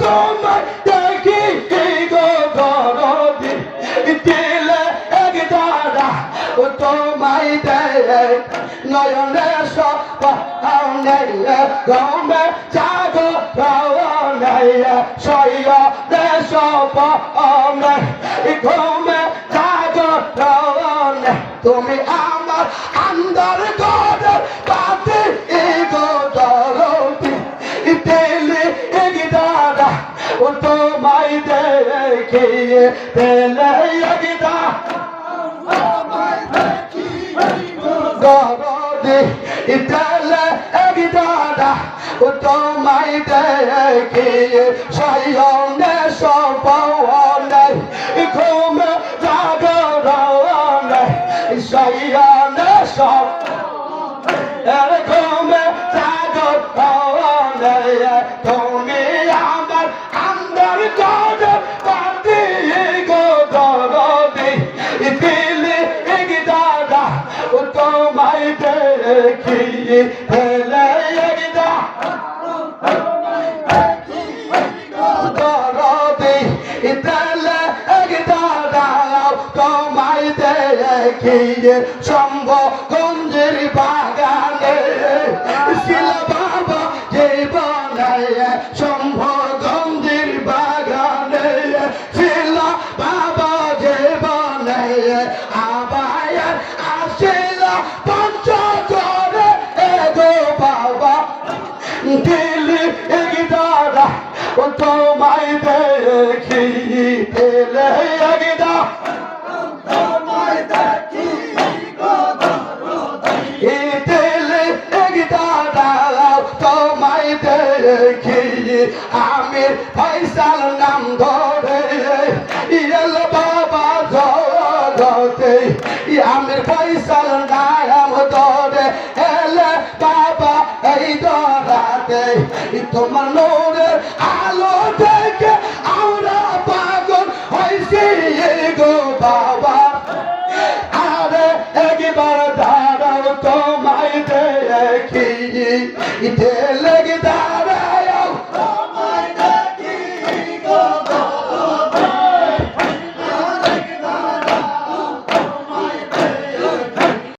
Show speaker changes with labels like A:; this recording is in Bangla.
A: তোমায় দেখি গো গরদি দিলে একদারা ও তোমায় দেয় নয়নে সব গমে জাগো নেই সয় দেশ ঘুমে জাগো তুমি আমার আন্দার গড়ের ও তোমায় দেখে তেলে এগিদা গরদে ইতালে এগিদারা ও তোমায় দেখে সয়নে সপনে ঘুমে জাগরণে সয়নে সপ ঘুমে তোমায় দেখি, হেলে এগিদা। দরদি ইতালে এগিদারা তোমায় দেখি সম্ভ গঞ্জের বাগানে। শিল বাবা জীবনে সম্ভ গঞ্জের বাগানে। শিল বাবা জীবনে পঞ্চগড়ে এগো বাবা। দিল্লি এগিদারা ও তোমায় দেখি দিলে এগিদা এ দিলে এগিদারা তোমায় দেখি। আমির ফয়সাল নাম ধরে ইয়েল বাবা জগতে। আমির ফয়সাল তোমার নোরে আলো থেকে আমরা পাগল হয়েছি গো বাবা। আরে একবার দাঁড়াও তো।